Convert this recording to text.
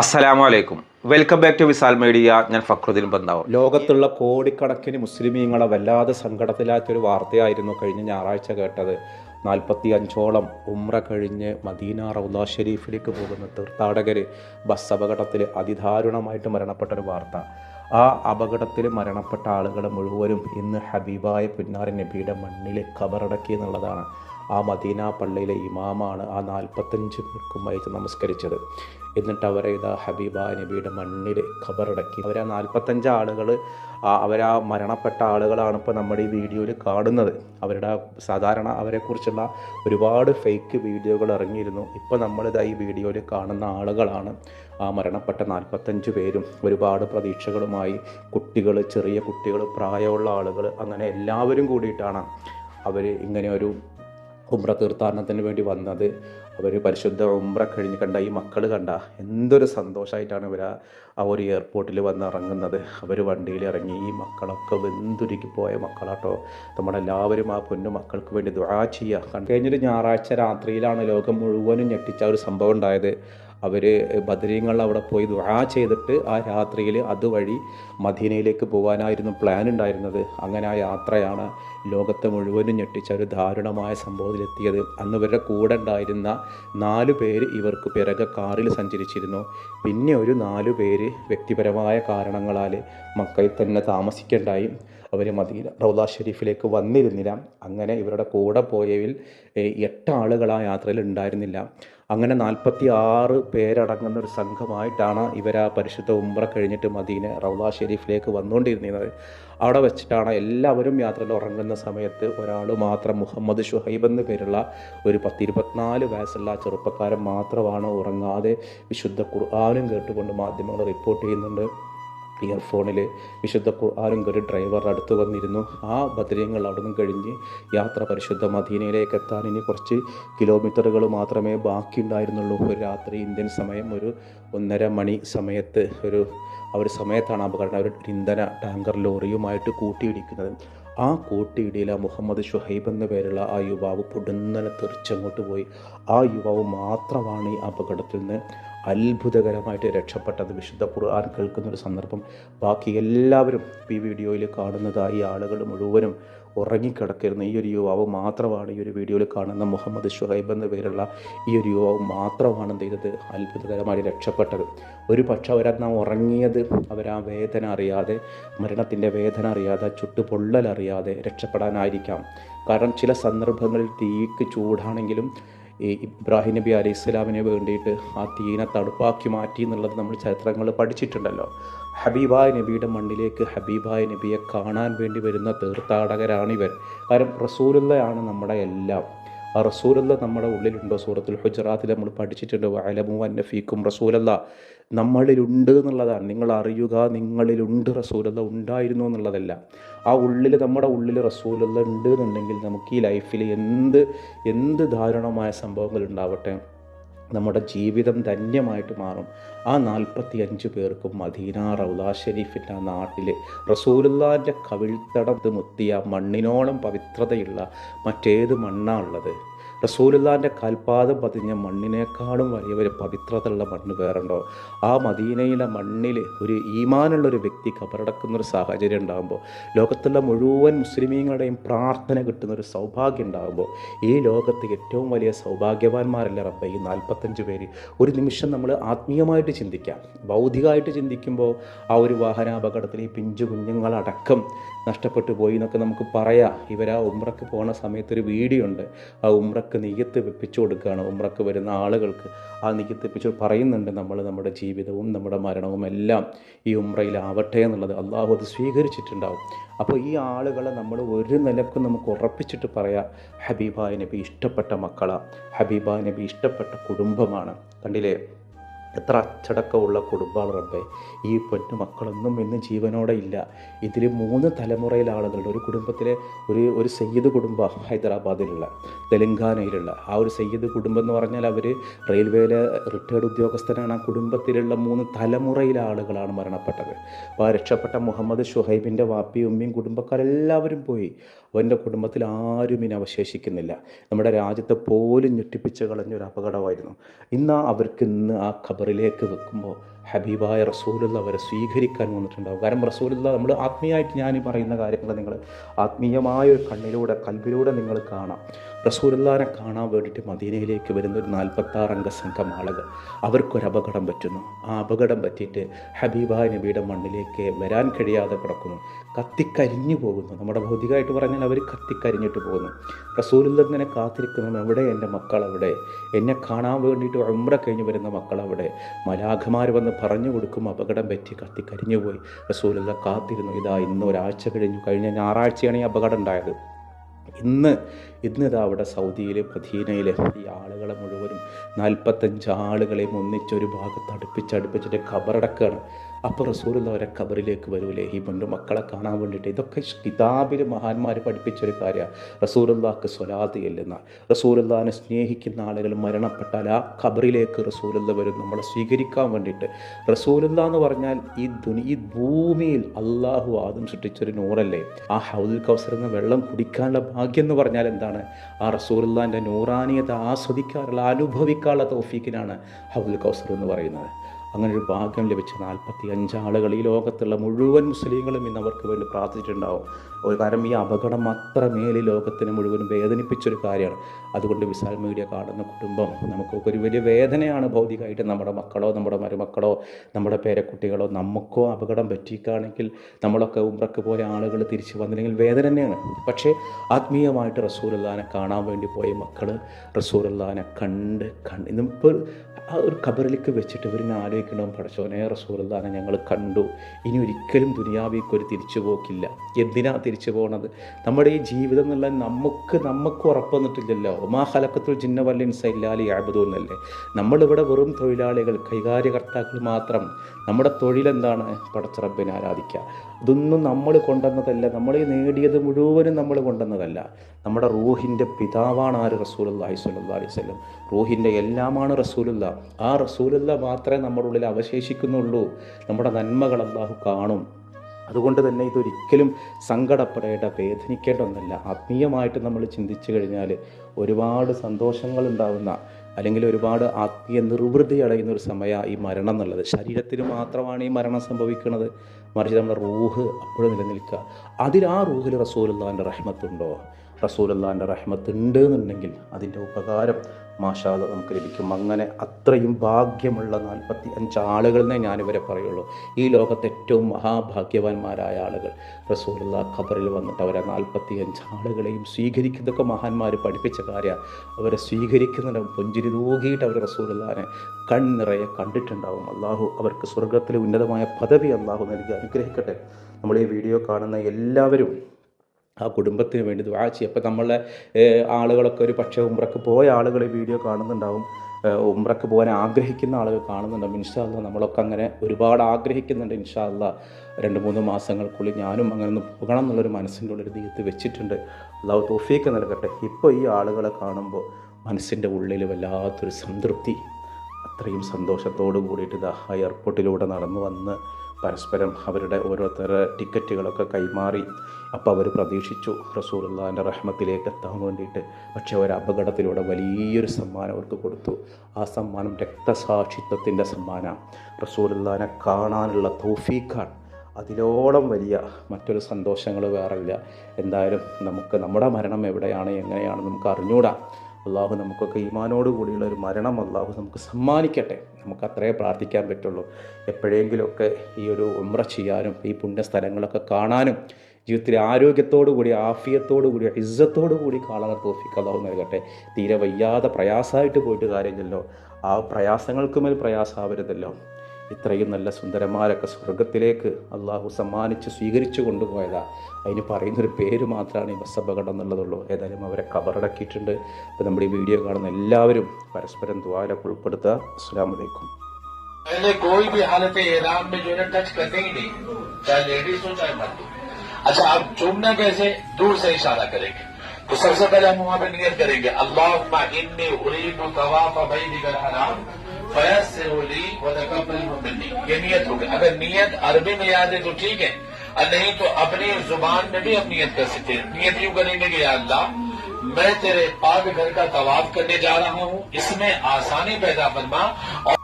അസ്സലാമു അലൈക്കും welcome back to Visal media ഞാൻ ഫക്രുദ്ദീൻ ബന്ധാവും ലോകത്തുള്ള കോടിക്കണക്കിന് മുസ്ലിമീങ്ങളെ വല്ലാതെ സങ്കടത്തിലാത്തൊരു വാർത്തയായിരുന്നു കഴിഞ്ഞ ഞായറാഴ്ച കേട്ടത്. നാൽപ്പത്തി അഞ്ചോളം ഉമ്ര കഴിഞ്ഞ് മദീന റൗദ ഷെരീഫിലേക്ക് പോകുന്ന തീർത്ഥാടകർ ബസ് അപകടത്തിൽ അതിദാരുണമായിട്ട് മരണപ്പെട്ട ഒരു വാർത്ത. ആ അപകടത്തിൽ മരണപ്പെട്ട ആളുകൾ മുഴുവനും ഇന്ന് ഹബീബായ പുന്നാര നബിയുടെ മണ്ണിൽ കബറടക്കി എന്നുള്ളതാണ് ആ മദീന പള്ളിയിലെ ഇമാമാണ് ആ നാൽപ്പത്തഞ്ച് പേർക്കും അയച്ച് നമസ്കരിച്ചത്. എന്നിട്ട് അവരെ ഇതാ ഹബീബ നബിയുടെ മണ്ണിൽ ഖബറടക്കി. അവരാ നാൽപ്പത്തഞ്ച് ആളുകൾ അവരാ മരണപ്പെട്ട ആളുകളാണ് ഇപ്പോൾ നമ്മുടെ ഈ വീഡിയോയിൽ കാണുന്നത്. അവരുടെ സാധാരണ അവരെക്കുറിച്ചുള്ള ഒരുപാട് ഫേക്ക് വീഡിയോകൾ ഇറങ്ങിയിരുന്നു. ഇപ്പോൾ നമ്മളിതാ ഈ വീഡിയോയിൽ കാണുന്ന ആളുകളാണ് ആ മരണപ്പെട്ട നാൽപ്പത്തഞ്ച് പേരും. ഒരുപാട് പ്രതീക്ഷകളുമായി കുട്ടികൾ ചെറിയ കുട്ടികൾ പ്രായമുള്ള ആളുകൾ അങ്ങനെ എല്ലാവരും കൂടിയിട്ടാണ് അവർ ഇങ്ങനെ ഒരു ഉമ്ര തീർത്ഥാടനത്തിന് വേണ്ടി വന്നത്. അവർ പരിശുദ്ധ ഉമ്ര കഴിഞ്ഞ് കണ്ട ഈ മക്കൾ കണ്ട എന്തൊരു സന്തോഷമായിട്ടാണ് ഇവർ ആ ഒരു എയർപോർട്ടിൽ വന്ന് ഇറങ്ങുന്നത്. അവർ വണ്ടിയിൽ ഇറങ്ങി ഈ മക്കളൊക്കെ വെന്തുരുക്കി പോയ മക്കളാട്ടോ. നമ്മളെല്ലാവരും ആ പൊന്നു മക്കൾക്ക് വേണ്ടി ദുആ ചെയ്യുക കഴിഞ്ഞൊരു ഞായറാഴ്ച രാത്രിയിലാണ് ലോകം മുഴുവനും ഞെട്ടിച്ച ഒരു സംഭവം ഉണ്ടായത്. അവർ ബദരീങ്ങൾ അവിടെ പോയി ദുആ ചെയ്തിട്ട് ആ രാത്രിയിൽ അതുവഴി മദീനയിലേക്ക് പോകാനായിരുന്നു പ്ലാൻ ഉണ്ടായിരുന്നത്. അങ്ങനെ ആ യാത്രയാണ് ലോകത്തെ മുഴുവനും ഞെട്ടിച്ച ഒരു ദാരുണമായ സംഭവത്തിലെത്തിയത്. അന്ന് ഇവരുടെ കൂടെ ഉണ്ടായിരുന്ന നാല് പേര് ഇവർക്ക് പിറകെ കാറിൽ സഞ്ചരിച്ചിരുന്നു. പിന്നെ ഒരു നാല് പേര് വ്യക്തിപരമായ കാരണങ്ങളാൽ മക്കയിൽ തന്നെ താമസിക്കേണ്ടായി. അവർ മദീന റൗദ ഷെരീഫിലേക്ക് വന്നിരുന്നില്ല. അങ്ങനെ ഇവരുടെ കൂടെ പോയവിൽ എട്ട് ആളുകൾ ആ യാത്രയിൽ ഉണ്ടായിരുന്നില്ല. അങ്ങനെ നാൽപ്പത്തി ആറ് പേരടങ്ങുന്ന ഒരു സംഘമായിട്ടാണ് ഇവർ ആ പരിശുദ്ധ ഉമ്ര കഴിഞ്ഞിട്ട് മദീന റൗദ ഷെരീഫിലേക്ക് വന്നുകൊണ്ടിരുന്നത്. അവിടെ വെച്ചിട്ടാണ് എല്ലാവരും യാത്രയിൽ ഉറങ്ങുന്ന സമയത്ത് ഒരാൾ മാത്രം മുഹമ്മദ് ഷുഹൈബ് എന്ന പേരുള്ള ഒരു പത്തിരുപത്തിനാല് വയസ്സുള്ള ചെറുപ്പക്കാരൻ മാത്രമാണ് ഉറങ്ങാതെ വിശുദ്ധ ഖുർആാനും കേട്ടുകൊണ്ട് മാധ്യമങ്ങൾ റിപ്പോർട്ട് ചെയ്യുന്നുണ്ട്. ഇയർഫോണിൽ വിശുദ്ധ ഖുർആാനും ഒരു ഡ്രൈവർ അടുത്ത് വന്നിരുന്നു. ആ ബദരീങ്ങൾ അവിടുന്ന് കഴിഞ്ഞ് യാത്ര പരിശുദ്ധ മദീനയിലേക്ക് എത്താൻ ഇനി കുറച്ച് കിലോമീറ്ററുകൾ മാത്രമേ ബാക്കിയുണ്ടായിരുന്നുള്ളൂ. ഒരു രാത്രി ഇന്ത്യൻ സമയം ഒരു ഒന്നര മണി സമയത്ത് ഒരു ആ ഒരു സമയത്താണ് അപകടം. ഒരു ഇന്ധന ടാങ്കർ ലോറിയുമായിട്ട് കൂട്ടിയിടിക്കുന്നത്. ആ കൂട്ടിയിടിയിൽ ആ മുഹമ്മദ് ഷുഹൈബ് എന്ന പേരുള്ള ആ യുവാവ് പൊടുന്നനെ തെറിച്ചങ്ങോട്ട് പോയി. ആ യുവാവ് മാത്രമാണ് ഈ അപകടത്തിൽ നിന്ന് അത്ഭുതകരമായിട്ട് രക്ഷപ്പെട്ടത്. വിശുദ്ധ ഖുർആൻ കേൾക്കുന്ന ഒരു സന്ദർഭം. ബാക്കി എല്ലാവരും ഈ വീഡിയോയിൽ കാണുന്നതായി ആളുകൾ മുഴുവനും ഉറങ്ങിക്കിടക്കുന്ന ഈ ഒരു യുവാവ് മാത്രമാണ് ഈ ഒരു വീഡിയോയിൽ കാണുന്ന മുഹമ്മദ് ഷുഹൈബ് എന്ന പേരുള്ള ഈ ഒരു യുവാവ് മാത്രമാണ് എന്ത് ചെയ്തത്? അത്ഭുതകരമായി രക്ഷപ്പെട്ടത്. ഒരു പക്ഷെ അവരന്ന് ഉറങ്ങിയത് അവരാ വേദന അറിയാതെ മരണത്തിന്റെ വേദന അറിയാതെ ചുട്ടുപൊള്ളലറിയാതെ രക്ഷപ്പെടാനായിരിക്കാം. കാരണം ചില സന്ദർഭങ്ങളിൽ തീക്ക് ചൂടാണെങ്കിലും ഈ ഇബ്രാഹിം നബി അലൈഹി ഇസ്ലാമിനെ വേണ്ടിയിട്ട് ആ തീനെ തടുപ്പാക്കി മാറ്റി എന്നുള്ളത് നമ്മൾ ചരിത്രങ്ങൾ പഠിച്ചിട്ടുണ്ടല്ലോ. ഹബീബായ് നബിയുടെ മണ്ണിലേക്ക് ഹബീബായ് നബിയെ കാണാൻ വേണ്ടി വരുന്ന തീർത്ഥാടകരാണിവർ. കാരണം റസൂലുള്ളയാണ് നമ്മുടെ എല്ലാം. ആ റസൂലല്ല നമ്മുടെ ഉള്ളിലുണ്ടോ സൂറത്തുൽ ഹുജറാത്തിൽ നമ്മൾ പഠിച്ചിട്ടുണ്ട് വയലമു അന്നഫീക്കും റസൂലല്ല. നമ്മളിലുണ്ട് എന്നുള്ളതാണ്. നിങ്ങൾ അറിയുക നിങ്ങളിലുണ്ട് റസൂലല്ല ഉണ്ടായിരുന്നു എന്നുള്ളതല്ല. ആ ഉള്ളിൽ നമ്മുടെ ഉള്ളിൽ റസൂലുള്ള ഉണ്ട് എന്നുണ്ടെങ്കിൽ നമുക്ക് ഈ ലൈഫിൽ എന്ത് എന്ത് ദാരുണമായ സംഭവങ്ങൾ ഉണ്ടാവട്ടെ? നമ്മുടെ ജീവിതം ധന്യമായിട്ട് മാറും. ആ നാൽപ്പത്തി അഞ്ച് പേർക്കും മദീന റൗദ ഷെരീഫിന്റെ ആ നാട്ടിൽ റസൂലുള്ളാന്റെ കവിൾത്തടത്ത് മുത്തിയ മണ്ണിനോളം പവിത്രതയുള്ള മറ്റേത് മണ്ണാണുള്ളത് റസൂലുള്ളാന്റെ കാൽപാദം പതിഞ്ഞ മണ്ണിനേക്കാളും വലിയൊരു പവിത്രതയുള്ള മണ്ണ് വേറുണ്ടോ? ആ മദീനയിലെ മണ്ണിൽ ഒരു ഈമാനുള്ള ഒരു വ്യക്തി കബറടക്കുന്ന ഒരു സാഹചര്യം ഉണ്ടാകുമ്പോൾ ലോകത്തുള്ള മുഴുവൻ മുസ്ലിമീങ്ങളുടെയും പ്രാർത്ഥന കിട്ടുന്ന ഒരു സൗഭാഗ്യം ഉണ്ടാകുമ്പോൾ ഈ ലോകത്ത് ഏറ്റവും വലിയ സൗഭാഗ്യവാന്മാരല്ല റബ്ബ? ഈ നാൽപ്പത്തഞ്ച് പേര്. ഒരു നിമിഷം നമ്മൾ ആത്മീയമായിട്ട് ചിന്തിക്കാം. ഭൗതികമായിട്ട് ചിന്തിക്കുമ്പോൾ ആ ഒരു വാഹനാപകടത്തിൽ ഈ പിഞ്ചു കുഞ്ഞുങ്ങളടക്കം നഷ്ടപ്പെട്ടു പോയി എന്നൊക്കെ നമുക്ക് പറയാം. ഇവരാ ഉമ്രക്ക് പോകുന്ന സമയത്ത് ഒരു വീഡിയോ ഉണ്ട്. ആ ഉമ്രക്ക് നെയ്യത്ത് വെപ്പിച്ചു കൊടുക്കുകയാണ്. ഉമ്രക്ക് വരുന്ന ആളുകൾക്ക് ആ നെയ്യത്ത് വെപ്പിച്ചു പറയുന്നുണ്ട് നമ്മൾ നമ്മുടെ ജീവിതവും നമ്മുടെ മരണവും എല്ലാം ഈ ഉമ്രയിലാവട്ടെ എന്നുള്ളത് അള്ളാഹു അത് സ്വീകരിച്ചിട്ടുണ്ടാവും. അപ്പോൾ ഈ ആളുകളെ നമ്മൾ ഒരു നിലക്കും നമുക്ക് ഉറപ്പിച്ചിട്ട് പറയാം ഹബീബായ നബി ഇഷ്ടപ്പെട്ട മക്കളാണ് ഹബീബായ നബി ഇഷ്ടപ്പെട്ട കുടുംബമാണ്. കണ്ടില്ലേ? എത്ര അച്ചടക്കമുള്ള കുടുംബമാണ് റബ്ബെ. ഈ പൊന്നു മക്കളൊന്നും ഇന്ന് ജീവനോടെ ഇല്ല. ഇതിൽ മൂന്ന് തലമുറയിലെ ആളുകളുണ്ട്. ഒരു കുടുംബത്തിലെ ഒരു ഒരു സയ്യിദ് കുടുംബ ഹൈദരാബാദിലുള്ള തെലങ്കാനയിലുള്ള. ആ ഒരു സയ്യിദ് കുടുംബം എന്ന് പറഞ്ഞാൽ അവർ റെയിൽവേയിലെ റിട്ടയർഡ് ഉദ്യോഗസ്ഥനാണ്. ആ കുടുംബത്തിലുള്ള മൂന്ന് തലമുറയിലെ ആളുകളാണ് മരണപ്പെട്ടത്. അപ്പോൾ ആ രക്ഷപ്പെട്ട മുഹമ്മദ് ഷുഹൈബിന്റെ വാപ്പിയും ഉമ്മയും കുടുംബക്കാരെല്ലാവരും പോയി. അവന്റെ കുടുംബത്തിൽ ആരും ഇനി അവശേഷിക്കുന്നില്ല. നമ്മുടെ രാജ്യത്തെ പോലും ഞെട്ടിപ്പിച്ച് കളഞ്ഞൊരു അപകടമായിരുന്നു. ഇന്ന് അവർക്ക് ഇന്ന് ആ ഖബർ ഖബറിലേക്ക് വെക്കുമ്പോൾ ഹബീബായ റസൂലുള്ള അവരെ സ്വീകരിക്കാൻ വന്നിട്ടുണ്ടാവും. കാരണം റസൂലുള്ള നമ്മൾ ആത്മീയമായിട്ട് ഞാൻ പറയുന്ന കാര്യങ്ങൾ നിങ്ങൾ ആത്മീയമായ ഒരു കണ്ണിലൂടെ കൽബിലൂടെ നിങ്ങൾ കാണാം. റസൂലുള്ളാനെ കാണാൻ വേണ്ടിയിട്ട് മദീനയിലേക്ക് വരുന്ന ഒരു നാൽപ്പത്താറംഗ സംഘം ആളുകൾ അവർക്കൊരു അപകടം പറ്റുന്നു. ആ അപകടം പറ്റിയിട്ട് ഹബീബായ നബിയുടെ മണ്ണിലേക്ക് വരാൻ കഴിയാതെ കിടക്കുന്നു. കത്തിക്കരിഞ്ഞു പോകുന്നു. നമ്മുടെ ഭൗതികമായിട്ട് പറഞ്ഞാൽ അവർ കത്തിക്കരിഞ്ഞിട്ട് പോകുന്നു. റസൂലുള്ള ഇങ്ങനെ കാത്തിരിക്കുന്നു എവിടെ എന്റെ മക്കൾ അവിടെ എന്നെ കാണാൻ വേണ്ടിയിട്ട് ഉമ്ര കഴിഞ്ഞ് വരുന്ന മക്കൾ അവിടെ മലാഖമാർ വന്ന് പറഞ്ഞു കൊടുക്കും അപകടം പറ്റി കത്തിക്കരിഞ്ഞു പോയി റസൂലുള്ള കാത്തിരുന്നു. ഇതാ ഇന്ന് ഒരാഴ്ച കഴിഞ്ഞു. കഴിഞ്ഞ ഞായറാഴ്ചയാണ് ഈ അപകടം ഉണ്ടായത്. ഇന്ന് ഇന്നിതാ അവിടെ സൗദിയിലെ മദീനയിൽ ഈ ആളുകളെ മുഴുവനും നാൽപ്പത്തഞ്ച് ആളുകളെയും ഒന്നിച്ചൊരു ഭാഗത്ത് അടുപ്പിച്ചടുപ്പിച്ചിട്ട് ഖബറടക്കാണ്. അപ്പോൾ റസൂലുള്ള ഖബറിലേക്ക് വരൂലേ ഈ മുന്റെ മക്കളെ കാണാൻ വേണ്ടിയിട്ട്. ഇതൊക്കെ കിതാബിൽ മഹാന്മാർ പഠിപ്പിച്ചൊരു കാര്യമാണ് റസൂലുള്ളാക്ക് സ്വലാത്ത് ചെല്ലുന്ന റസൂലുള്ളാനെ സ്നേഹിക്കുന്ന ആളുകൾ മരണപ്പെട്ടാൽ ആ ഖബറിലേക്ക് റസൂലുള്ള വരും. നമ്മളെ സ്വീകരിക്കാൻ വേണ്ടിയിട്ട്. റസൂലുള്ള എന്ന് പറഞ്ഞാൽ ഈ ദുനി ഈ ഭൂമിയിൽ അള്ളാഹു ആദ്യം സൃഷ്ടിച്ചൊരു നൂറല്ലേ? ആ ഹൗദുൽ കൗസർ വെള്ളം കുടിക്കാനുള്ള ഭാഗ്യം എന്ന് പറഞ്ഞാൽ എന്താണ്? ആ റസൂലുള്ളാന്റെ നൂറാനിയത ആസ്വദിക്കാറുള്ള അനുഭവിക്കാനുള്ള തോഫീക്കിനാണ് ഹൗദുൽ കൗസർ എന്ന് പറയുന്നത്. അങ്ങനെ ഒരു ഭാഗ്യം ലഭിച്ച നാൽപ്പത്തി അഞ്ചാളുകൾ ഈ ലോകത്തുള്ള മുഴുവൻ മുസ്ലിങ്ങളും ഇന്ന് അവർക്ക് വേണ്ടി പ്രാർത്ഥിച്ചിട്ടുണ്ടാവും. ഒരു കാരണം ഈ അപകടം അത്രമേൽ ലോകത്തിന് മുഴുവനും വേദനിപ്പിച്ചൊരു കാര്യമാണ്. അതുകൊണ്ട് വിശാൽ മീഡിയ കാണുന്ന കുടുംബം നമുക്കൊക്കെ ഒരു വലിയ വേദനയാണ് ഭൗതികമായിട്ട് നമ്മുടെ മക്കളോ നമ്മുടെ മരുമക്കളോ നമ്മുടെ പേരക്കുട്ടികളോ നമുക്കോ അപകടം പറ്റിക്കാണെങ്കിൽ നമ്മളൊക്കെ ഉമ്രക്ക് പോയ ആളുകൾ തിരിച്ചു വന്നില്ലെങ്കിൽ വേദന തന്നെയാണ്. പക്ഷേ ആത്മീയമായിട്ട് റസൂലുള്ളാനെ കാണാൻ വേണ്ടി പോയ മക്കൾ റസൂലുള്ളാനെ കണ്ട് കണ്ട് ഇന്നിപ്പോൾ ആ ഒരു ഖബറിലേക്ക് വെച്ചിട്ട് ഇവരിനെ ആലോചിക്കണം പഠിച്ചോനെ റസൂലുള്ളാനെ ഞങ്ങൾ കണ്ടു. ഇനി ഒരിക്കലും ദുനിയാവിക്ക് ഒരു തിരിച്ചു പോക്കില്ല. എന്തിനാ തിരിച്ചു പോകണത് നമ്മുടെ ഈ ജീവിതം എന്നുള്ള നമുക്ക് നമുക്ക് ഉറപ്പ് ഒമാ ഹലക്കത്തുൽ ജിന്ന വല്ല ഇൻസൈല്ലാലി ആബുദൂന്നല്ലേ നമ്മളിവിടെ വെറും തൊഴിലാളികൾ കൈകാര്യകർത്താക്കൾ മാത്രം. നമ്മുടെ തൊഴിലെന്താണ്? പടച്ചറബിനെ ആരാധിക്കുക ഇതൊന്നും നമ്മൾ കൊണ്ടുവന്നതല്ല. നമ്മൾ നേടിയത് മുഴുവനും നമ്മൾ കൊണ്ടുവന്നതല്ല. നമ്മുടെ റൂഹിന്റെ പിതാവാണ് ആര്? റസൂലുള്ളാഹി സ്വല്ലല്ലാഹി വസല്ലം. റൂഹിന്റെ എല്ലാമാണ് റസൂലുള്ള ആ റസൂലുള്ള മാത്രമേ നമ്മുടെ ഉള്ളിൽ അവശേഷിക്കുന്നുള്ളൂ. നമ്മുടെ നന്മകൾ അള്ളാഹു കാണും. അതുകൊണ്ട് തന്നെ ഇതൊരിക്കലും സങ്കടപ്പെടേണ്ട വേദനിക്കേണ്ട ഒന്നല്ല. ആത്മീയമായിട്ട് നമ്മൾ ചിന്തിച്ചു കഴിഞ്ഞാൽ ഒരുപാട് സന്തോഷങ്ങൾ ഉണ്ടാവുന്ന അല്ലെങ്കിൽ ഒരുപാട് ആത്മീയ നിർവൃതി അടയുന്ന ഒരു സമയ ഈ മരണം എന്നുള്ളത്. ശരീരത്തിന് മാത്രമാണ് ഈ മരണം സംഭവിക്കുന്നത്. മറിച്ച് നമ്മുടെ റൂഹ് അപ്പോഴും നിലനിൽക്കുക. അതിൽ ആ റൂഹിൽ റസൂലുള്ളാന്റെ റഹ്മത്തുണ്ടോ? റസൂലുള്ളാന്റെ റഹ്മത്ത് ഉണ്ട് എന്നുണ്ടെങ്കിൽ അതിന്റെ ഉപകാരം മാഷാദ നമുക്ക് ലഭിക്കും. അങ്ങനെ അത്രയും ഭാഗ്യമുള്ള നാൽപ്പത്തി അഞ്ച് ആളുകളെന്നേ ഞാനിവരെ പറയുള്ളൂ. ഈ ലോകത്തെ ഏറ്റവും മഹാഭാഗ്യവാന്മാരായ ആളുകൾ. റസൂലുള്ള ഖബറിൽ വന്നിട്ട് അവരെ നാൽപ്പത്തി അഞ്ച് ആളുകളെയും സ്വീകരിക്കുന്നതൊക്കെ മഹാന്മാർ പഠിപ്പിച്ച കാര്യമാണ് അവരെ സ്വീകരിക്കുന്നതിന് പുഞ്ചിരി തൂകിയിട്ട് അവർ റസൂലുള്ളാനെ കൺനിറയെ കണ്ടിട്ടുണ്ടാവും. അള്ളാഹു അവർക്ക് സ്വർഗത്തിലെ ഉന്നതമായ പദവി അള്ളാഹു നൽകി അനുഗ്രഹിക്കട്ടെ. നമ്മൾ ഈ വീഡിയോ കാണുന്ന എല്ലാവരും ആ കുടുംബത്തിന് വേണ്ടി ദുവാ ചെയ്യും അപ്പോൾ നമ്മളെ ആളുകളൊക്കെ ഒരു പക്ഷേ ഉമ്രക്ക് പോയ ആളുകൾ ഈ വീഡിയോ കാണുന്നുണ്ടാവും. ഉമ്രക്ക് പോകാൻ ആഗ്രഹിക്കുന്ന ആളുകൾ കാണുന്നുണ്ടാവും. ഇൻഷാല്ല നമ്മളൊക്കെ അങ്ങനെ ഒരുപാട് ആഗ്രഹിക്കുന്നുണ്ട് ഇൻഷാല്ല രണ്ട് മൂന്ന് മാസങ്ങൾക്കുള്ളിൽ ഞാനും അങ്ങനെ ഒന്ന് പോകണം എന്നുള്ളൊരു മനസ്സിന്റെ ഉള്ളിൽ തീർത്ത് വെച്ചിട്ടുണ്ട്. അള്ളാഹു തോഫീക്ക് നൽകട്ടെ. ഇപ്പോൾ ഈ ആളുകളെ കാണുമ്പോൾ മനസ്സിന്റെ ഉള്ളിൽ വല്ലാത്തൊരു സംതൃപ്തി അത്രയും സന്തോഷത്തോടു കൂടിയിട്ട് ഇതാ എയർപോർട്ടിലൂടെ നടന്നു വന്ന് പരസ്പരം അവരുടെ ഓരോരുത്തരുടെ ടിക്കറ്റുകളൊക്കെ കൈമാറി. അപ്പോൾ അവർ പ്രതീക്ഷിച്ചു റസൂലുള്ളാന്റെ റഹ്മത്തിലേക്ക് എത്താൻ വേണ്ടിയിട്ട്. പക്ഷേ ഒരു അപകടത്തിലൂടെ വലിയൊരു സമ്മാനം അവർക്ക് കൊടുത്തു. ആ സമ്മാനം രക്തസാക്ഷിത്വത്തിന്റെ സമ്മാനം. റസൂലുള്ളാനെ കാണാനുള്ള തൗഫീഖാണ്. അതിലോളം വലിയ മറ്റൊരു സന്തോഷങ്ങൾ വേറില്ല എന്തായാലും നമുക്ക് നമ്മുടെ മരണം എവിടെയാണ് എങ്ങനെയാണ് നമുക്ക് അറിഞ്ഞൂടാ. അള്ളാഹു നമുക്കൊക്കെ ഈമാനോട് കൂടിയുള്ള ഒരു മരണം അള്ളാഹു നമുക്ക് സമ്മാനിക്കട്ടെ. നമുക്ക് അത്രേ പ്രാർത്ഥിക്കാൻ പറ്റുള്ളൂ. എപ്പോഴെങ്കിലുമൊക്കെ ഈ ഒരു ഉമ്ര ചെയ്യാനും ഈ പുണ്യസ്ഥലങ്ങളൊക്കെ കാണാനും ജീവിതത്തിലെ ആരോഗ്യത്തോടു കൂടി ആഫിയത്തോടു കൂടി ഇജ്ജത്തോടു കൂടി കാണാൻ തോഫിക്ക് അള്ളാഹു നൽകട്ടെ. തീരെ വയ്യാതെ പ്രയാസമായിട്ട് പോയിട്ട് കാര്യമില്ലല്ലോ. ആ പ്രയാസങ്ങൾക്ക് മേൽ പ്രയാസമാവരുതല്ലോ. ഇത്രയും നല്ല സുന്ദരന്മാരൊക്കെ സ്വർഗത്തിലേക്ക് അള്ളാഹു സമ്മാനിച്ച് സ്വീകരിച്ചു കൊണ്ടുപോയതാ അതിന് പറയുന്നൊരു പേര് മാത്രമാണ് ഈ ബസ് അപകടം എന്നുള്ളതുള്ളൂ ഏതായാലും അവരെ കബറടക്കിയിട്ടുണ്ട് അപ്പോൾ നമ്മുടെ ഈ വീഡിയോ കാണുന്ന എല്ലാവരും പരസ്പരം ദ്വാരൊക്കെ ഉൾപ്പെടുത്തുക അസ്സാം വലൈക്കും पहले कोई भी हालत एराम में जो है टच करते ही नहीं चाहे लेडीज हो चाहे मर्द हो अच्छा अब चूमना कैसे दूर से इशारा करेंगे तो सबसे पहले हम वहां पे नियत करेंगे अल्लाह इन्नी उरीद तवाफ भाई दिगर हराम فیض سے ہو لی یہ نیت ہوگی اگر نیت عربی میں یاد ہے تو ٹھیک ہے۔ اور نہیں تو اپنی زبان میں بھی ہم نیت کر سکتے ہیں۔ نیت یوں کریں گے کہ یا اللہ، میں تیرے پاک گھر کا طواف کرنے جا رہا ہوں۔ اس میں آسانی پیدا فرما اور